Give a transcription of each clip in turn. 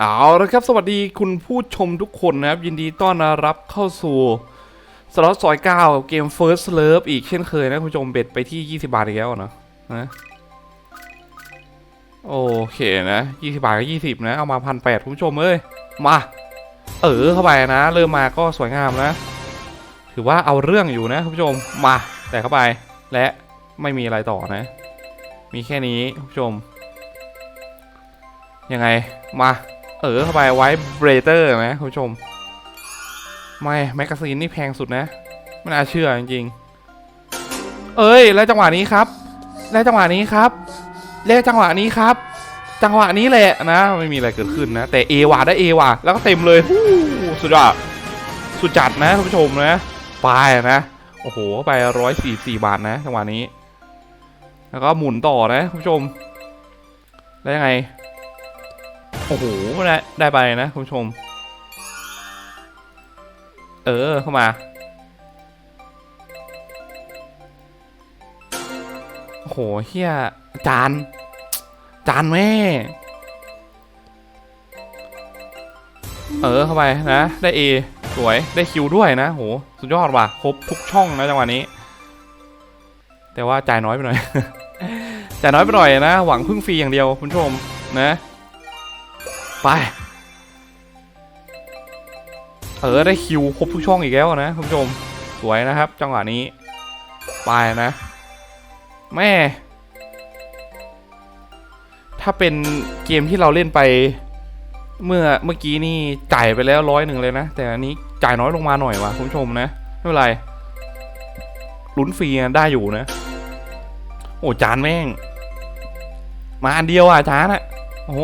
เอาละครับ สวัสดีคุณผู้ชมทุกคนนะครับ ยินดีต้อนรับเข้าสู่สล็อตซอยเก้าเกม First Love อีกเช่นเคยนะคุณผู้ชมเบ็ดไปที่ 20 บาทอีกแล้วนะนะโอเคนะ20 บาทก็ 20 นะ เอามาพันแปดคุณผู้ชมเอ้ย มา เออเข้าไปนะ เริ่มมาก็สวยงามนะ ถือว่าเอาเรื่องอยู่นะคุณผู้ชมมา แต่เข้าไปและไม่มีอะไรต่อนะ มีแค่นี้คุณผู้ชม ยังไงมา เออเข้าไปไว้เบรเตอร์นะคุณผู้ชม ไม่แมกกาซีนนี่แพงสุดนะไม่น่าเชื่อจริงๆเอ้ย แล้วจังหวะนี้ครับ แล้วจังหวะนี้ครับแล้วจังหวะนี้ครับ จังหวะนี้แหละนะไม่มีอะไรเกิดขึ้นนะ แต่เอว่ะได้เอว่ะแล้วก็เต็มเลยสุดยอดสุดจัดนะคุณผู้ชมนะไปนะโอ้โหไปร้อยสี่สี่บาทนะจังหวะนี้ แล้วก็หมุนต่อนะคุณผู้ชม แล้วยังไง โอ้โหได้ได้ไปนะคุณผู้ชม เออเข้ามา โอ้โหเฮียจาน จานแม่ เออเข้าไปนะ ได้ A สวยได้คิวด้วยนะโหสุดยอดว่ะครบทุกช่องนะจังหวะนี้ แต่ว่าจ่ายน้อยไปหน่อยจ่ายน้อยไปหน่อยนะ หวังพึ่งฟรีอย่างเดียวคุณผู้ชมนะ ไป เออได้คิวครบทุกช่องอีกแล้วนะคุณผู้ชม สวยนะครับ จังหวะนี้ ไปนะ แม่ ถ้าเป็นเกมที่เราเล่นไป เมื่อเมื่อกี้นี่จ่ายไปแล้วร้อยหนึ่งเลยนะ แต่อันนี้จ่ายน้อยลงมาหน่อยว่ะคุณผู้ชมนะ ไม่เป็นไรลุ้นฟรีได้อยู่นะ โอ้จานแม่ง มาอันเดียวอะจานอะ โอ้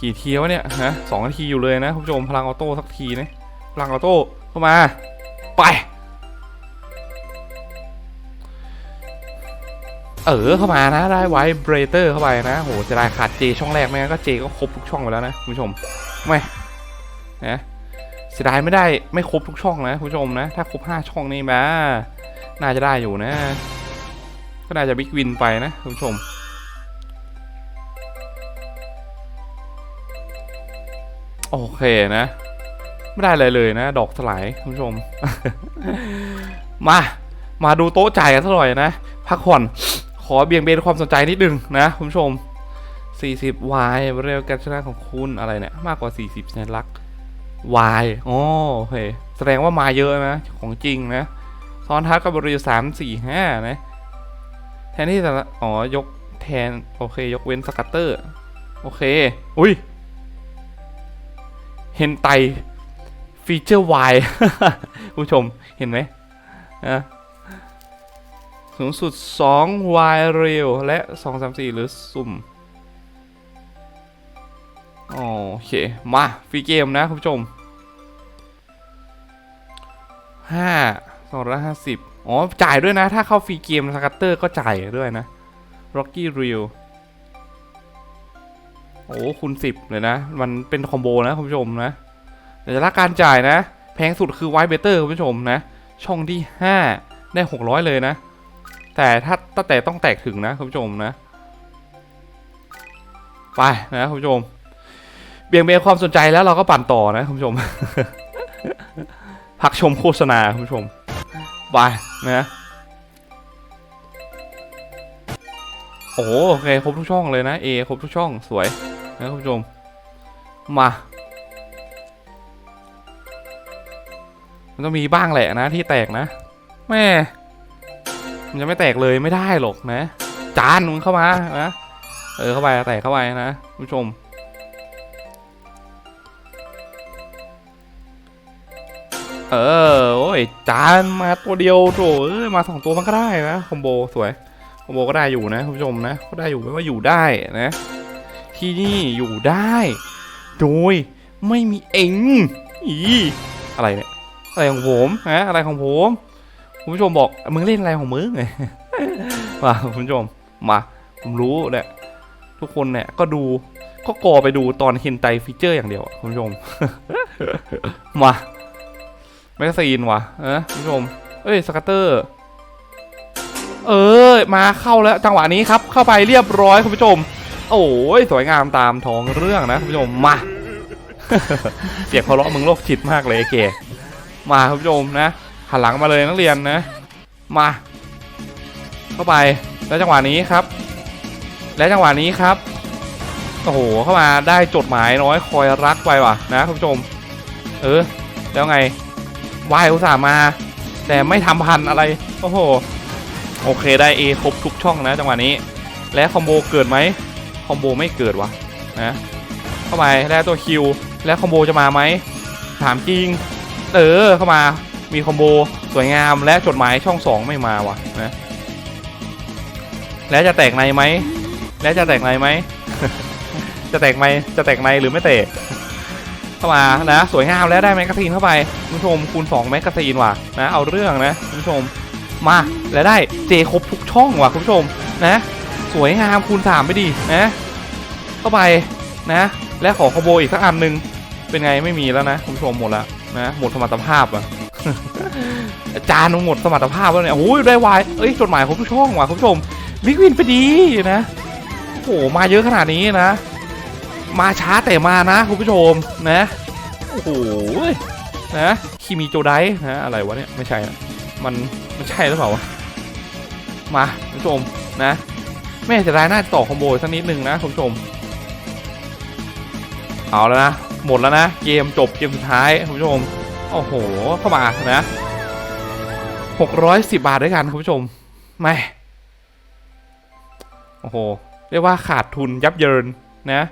กี่ทีวะเนี่ยฮะสองนาทีอยู่เลยนะคุณผู้ชมพลังออโต้สักทีนะพลังออโต้เข้ามา ไป เออเข้ามานะได้ไว้เบรเตอร์เข้าไปนะโหจะได้ขาดเจช่องแรกไหมงั้นก็เจก็ครบทุกช่องไปแล้วนะคุณผู้ชมไม่นะเสียดายไม่ได้ไม่ครบทุกช่องนะคุณผู้ชมนะ ถ้าครบห้าช่องนี่มาน่าจะได้อยู่นะ ก็น่าจะบิ๊กวินไปนะคุณผู้ชม โอเคนะ ไม่ได้อะไรเลยนะ ดอกสลายคุณผู้ชม มา มาดูโต๊ะจ่ายกันสักหน่อยนะ พักผ่อน ขอเบี่ยงเบนความสนใจนิดนึงนะคุณผู้ชม 40 y เร็วการชนะของคุณอะไรเนี่ย มากกว่า 40สัญลักษณ์ y อ๋อโอเค แสดงว่ามาเยอะนะ ของจริงนะซ้อนทัดกับบริสามสี่ห้านะ แทนที่จะอ๋อยกแทน โอเค ยกเว้นสกัตเตอร์ โอเค อุ้ย เฮนไตฟีเจอร์ Y คุณผู้ชมเห็นไหมนะสูงสุด2 Y เร็วและ 2 3 4 หรือสุ่ม โอเค มา ฟรีเกมนะ คุณผู้ชม 5 250 อ๋อ จ่ายด้วยนะ ถ้าเข้าฟรีเกมสกัตเตอร์ก็จ่ายด้วยนะ Rocky Reel โอ้คูณ10เลยนะ มันเป็นคอมโบนะคุณผู้ชมนะแต่ละการจ่ายนะ แพงสุดคือไวเบเตอร์คุณผู้ชมนะ ช่องที่ 5 ได้ 600 เลยนะ แต่ถ้าตั้งแต่ต้องแตกถึงนะคุณผู้ชมนะ ไปนะคุณผู้ชม เบี่ยงเบนความสนใจแล้วเราก็ปั่นต่อนะคุณผู้ชม พักชมโฆษณาคุณผู้ชมไปนะโอ้โหโอเคครบทุกช่องเลยนะ A ครบทุกช่องสวย นะคุณผู้ชม มา มันต้องมีบ้างแหละนะที่แตกนะ แม่ มันจะไม่แตกเลยไม่ได้หรอกนะ จานมึงเข้ามานะ เออเข้าไปแตกเข้าไปนะคุณผู้ชมเออ โอ้ย จานมาตัวเดียวโถเอ้ยมาสองตัวมันก็ได้นะ คอมโบ สวย คอมโบก็ได้อยู่นะคุณผู้ชมนะ ก็ได้อยู่ไม่ว่าอยู่ได้นะ ที่นี่อยู่ได้ โดยไม่มีเองอีอะไรเนี่ย อะไรของผมฮะอะไรของผมคุณผู้ชมบอกมึงเล่นอะไรของมึงไงมาคุณผู้ชมมาผมรู้เนี่ยทุกคนเนี่ยก็ดูก็กอไปดูตอนเฮนไตฟีเจอร์อย่างเดียวคุณผู้ชมมาแมกซีนว่ะนะคุณผู้ชมเอ้ยสกัตเตอร์เออมาเข้าแล้วจังหวะนี้ครับ เข้าไปเรียบร้อยคุณผู้ชม โอ้ยสวยงามตามท้องเรื่องนะคุณผู้ชมมาเสียงเคารพมึงโรคจิตมากเลยเก๋มาคุณผู้ชมนะหันหลังมาเลยนักเรียนนะ มา เข้าไปแล้วจังหวะนี้ครับ และจังหวะนี้ครับโอ้โหเข้ามาได้จดหมายน้อยคอยรักไปว่ะนะคุณผู้ชม เออ แล้วไงวายอุตส่าห์มา แต่ไม่ทำพันอะไรโอ้โหโอเคได้ A ครบทุกช่องนะจังหวะนี้ และคอมโบเกิดไหม อมโบไม่เกิดวะนะเข้าไปแล้วตัวคิวแล้วคอมโบจะมาไหมถามจริงเออเข้ามามีคอมโบสวยงามและจดหมายช่องสองไม่มาวะนะแล้วจะแตกในไหมแล้วจะแตกในไหมจะแตกไหมจะแตกในหรือไม่แตกเข้ามานะสวยงามแล้วได้แมกกาซีนเข้าไปคุณผู้ชมคูณ2แมกกาซีนว่ะนะเอาเรื่องนะคุณผู้ชมมาแล้วได้เจครบทุกช่องว่ะคุณผู้ชมนะ สวยงามคูณ3ไปดินะเข้าไปนะ และขอคอโบอีกสักอันหนึ่งเป็นไงไม่มีแล้วนะคุณผู้ชมหมดแล้วนะหมดสมรรถภาพอะอาจารย์หมดสมรรถภาพแล้วเนี่ยโอ้ยได้วายเอ้ยจดหมายครบทุกช่องว่ะคุณผู้ชมวิกวินไปดีนะโอ้โหมาเยอะขนาดนี้นะ มาช้าแต่มานะคุณผู้ชมนะโอ้โหนะคิมิโจไดนะอะไรวะเนี่ยไม่ใช่นะมันไม่ใช่หรือเปล่าวะมาคุณผู้ชมนะ ม่เสียดายน่าจะต่อคอมโบสักนิดนึงนะคุณผู้ชม เอาแล้วนะ หมดแล้วนะ เกมจบเกมสุดท้ายคุณผู้ชม โอ้โห เข้ามานะ610บาทด้วยกันคุณผู้ชมไม่โอ้โห เรียกว่าขาดทุนยับเยินนะ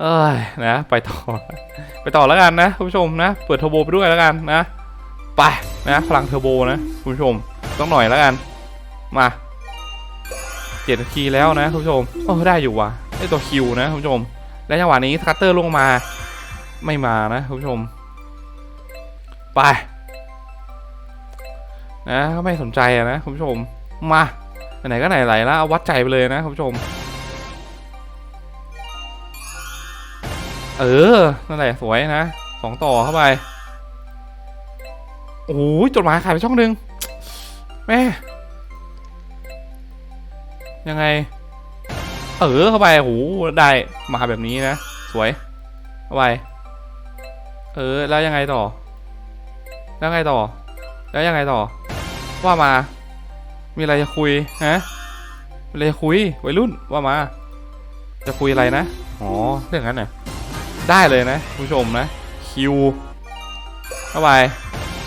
เอ้ยนะไปต่อ ไปต่อแล้วกันนะคุณผู้ชมนะ เปิดเทอร์โบไปด้วยแล้วกันนะ ไปนะพลังเทอร์โบนะคุณผู้ชมต้องหน่อยแล้วกัน มา เจ็ดนาทีแล้วนะคุณผู้ชมโอ้ได้อยู่วะได้ตัวคิวนะคุณผู้ชม และจังหวะนี้คัตเตอร์ลงมาไม่มานะคุณผู้ชม ไปนะก็ไม่สนใจนะคุณผู้ชมมาไหนก็ไหนๆแล้วเอาวัดใจไปเลยนะคุณผู้ชม เออนั่นแหละสวยนะสองต่อเข้าไปโอ้โหจดหมายขายไปช่องหนึ่งแม่ ยังไง เออเข้าไปโหได้มาแบบนี้นะ สวย เข้าไป เออ แล้วยังไงต่อ แล้วยังไงต่อ แล้วยังไงต่อ ว่ามา มีอะไรจะคุยฮะมีอะไรจะคุยวัยรุ่นว่ามา จะคุยอะไรนะ อ๋อ เรื่องนั้นน่ะ ได้เลยนะคุณผู้ชมนะ คิว เข้าไป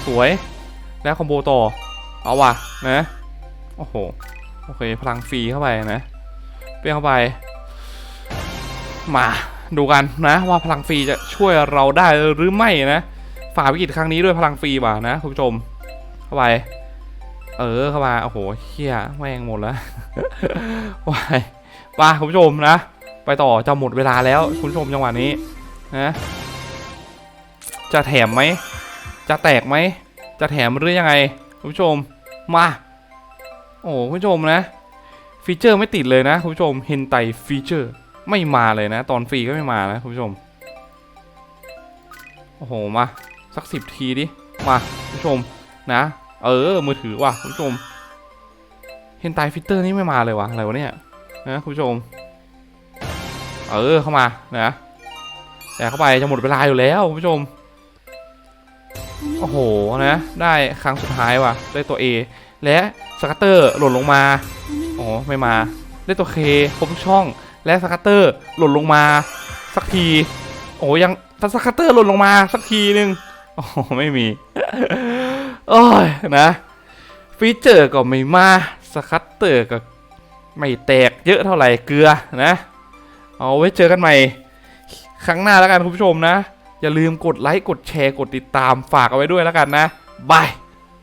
สวย แล้วคอมโบต่อ เอาว่ะนะ โอ้โห โอเค พลังฟรีเข้าไปนะเปี้ยเข้าไป มาดูกันนะว่าพลังฟรีจะช่วยเราได้หรือไม่นะฝ่าวิกฤตครั้งนี้ด้วยพลังฟรีว่ะนะคุณผู้ชม เข้าไป เออเข้ามาโอ้โหเฮียแม่งหมดแล้ววายไปคุณผู้ชมนะ ไปต่อจะหมดเวลาแล้วคุณผู้ชมจังหวะนี้นะจะแถมไหม จะแตกไหม จะแถมหรือยังไง คุณผู้ชมมา โอ้โหคุณผู้ชมนะ ฟีเจอร์ไม่ติดเลยนะคุณผู้ชมเฮนไตฟีเจอร์ไม่มาเลยนะ ตอนฟรีก็ไม่มานะคุณผู้ชม โอ้โห มา สักสิบทีดิ มาคุณผู้ชมนะ เออ มือถือว่ะคุณผู้ชมเฮนไตฟีเจอร์นี่ไม่มาเลยวะอะไรวะเนี่ยนะคุณผู้ชม เออเข้ามานะแต่เข้าไปจะหมดเวลาอยู่แล้วคุณผู้ชม โอ้โหนะ ได้ครั้งสุดท้ายว่ะได้ตัว A และ สกัตเตอร์หล่นลงมา อ๋อ ไม่มา ได้ตัว K ครบทุกช่อง และสกัตเตอร์หล่นลงมา สักที โอ้ยังสกัตเตอร์หล่นลงมาสักทีหนึ่งโอ้ไม่มี โอ้ยนะ ฟีเจอร์ก็ไม่มา สกัตเตอร์ก็ไม่แตกเยอะเท่าไหร่เกลือนะ เอาไว้เจอกันใหม่ ครั้งหน้าแล้วกันคุณผู้ชมนะ อย่าลืมกดไลค์ กดแชร์ กดติดตามฝากเอาไว้ด้วยแล้วกันนะ บาย